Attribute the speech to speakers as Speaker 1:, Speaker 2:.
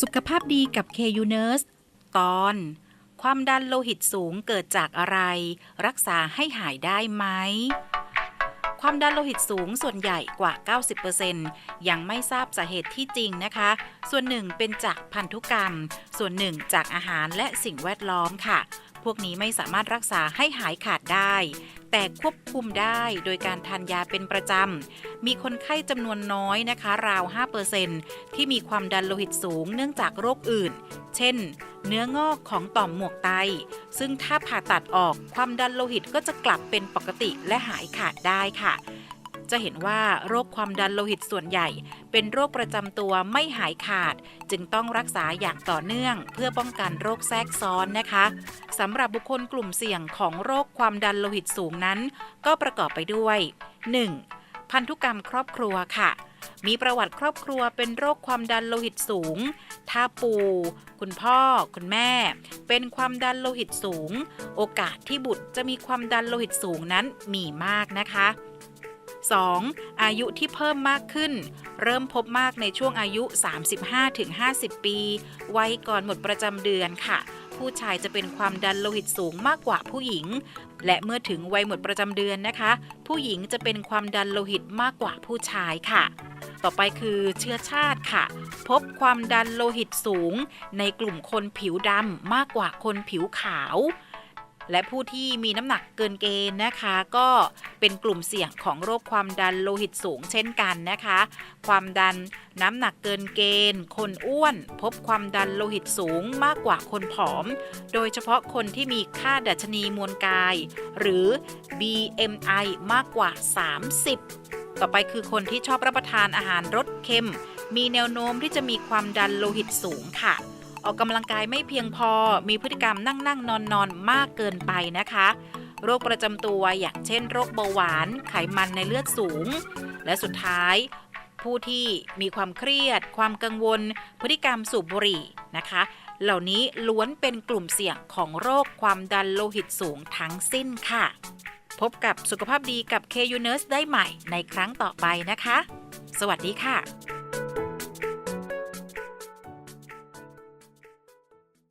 Speaker 1: สุขภาพดีกับ KU Nurse ตอน ความดันโลหิตสูงเกิดจากอะไร รักษาให้หายได้ไหม ความดันโลหิตสูงส่วนใหญ่กว่า 90%ยังไม่ทราบสาเหตุที่จริงนะคะ ส่วนหนึ่งเป็นจากพันธุกรรม ส่วนหนึ่งจากอาหารและสิ่งแวดล้อมค่ะ พวกนี้ไม่สามารถรักษาให้หายขาดได้ แต่ควบคุมได้โดยการทานยาเป็นประจำ มีคนไข้จำนวนน้อยนะคะ ราว 5%ที่มีความดันโลหิตสูงเนื่องจากโรคอื่น เช่น เนื้องอกของต่อมหมวกไต ซึ่งถ้าผ่าตัดออกความดันโลหิตก็จะกลับเป็นปกติและหายขาดได้ค่ะ จะเห็นว่าโรคความดันโลหิตส่วนใหญ่ เป็นโรคประจำตัวไม่หายขาด จึงต้องรักษาอย่างต่อเนื่อง เพื่อป้องกันโรคแทรกซ้อนนะคะสำหรับบุคคลกลุ่มเสี่ยงของโรคความดันโลหิตสูงนั้น ก็ประกอบไปด้วย 1. พันธุกรรมครอบครัวค่ะมีประวัติครอบครัวเป็นโรคความดันโลหิตสูง ถ้าปู่ คุณพ่อ คุณแม่ เป็นความดันโลหิตสูง โอกาสที่บุตรจะมีความดันโลหิตสูงนั้นมีมากนะคะ 2. อายุที่เพิ่มมากขึ้น เริ่มพบมากในช่วงอายุ 35-50 ปี วัยก่อนหมดประจำเดือนค่ะ ผู้ชายจะเป็นความดันโลหิตสูงมากกว่าผู้หญิง และเมื่อถึงวัยหมดประจำเดือนนะคะ ผู้หญิงจะเป็นความดันโลหิตมากกว่าผู้ชายค่ะต่อไปคือเชื้อชาติค่ะ พบความดันโลหิตสูง ในกลุ่มคนผิวดำมากกว่าคนผิวขาว และผู้ที่มีน้ำหนักเกินเกณฑ์นะคะ ก็เป็นกลุ่มเสี่ยงของโรคความดันโลหิตสูงเช่นกันนะคะ ความดันน้ำหนักเกินเกณฑ์ คนอ้วน พบความดันโลหิตสูงมากกว่าคนผอม โดยเฉพาะคนที่มีค่าดัชนีมวลกาย หรือ BMI มากกว่า 30 ต่อไปคือคนที่ชอบรับประทานอาหารรสเค็ม มีแนวโน้มที่จะมีความดันโลหิตสูงค่ะ ออกกำลังกายไม่เพียงพอ มีพฤติกรรมนั่งนั่งนอนนอนมากเกินไปนะคะ โรคประจำตัวอย่างเช่น โรคเบาหวาน ไขมันในเลือดสูง และสุดท้าย ผู้ที่มีความเครียด ความกังวล พฤติกรรมสูบบุหรี่นะคะ เหล่านี้ล้วนเป็นกลุ่มเสี่ยงของโรคความดันโลหิตสูงทั้งสิ้นค่ะ พบกับสุขภาพดีกับ KU Nurse ได้ใหม่ในครั้งต่อไปนะคะ สวัสดีค่ะ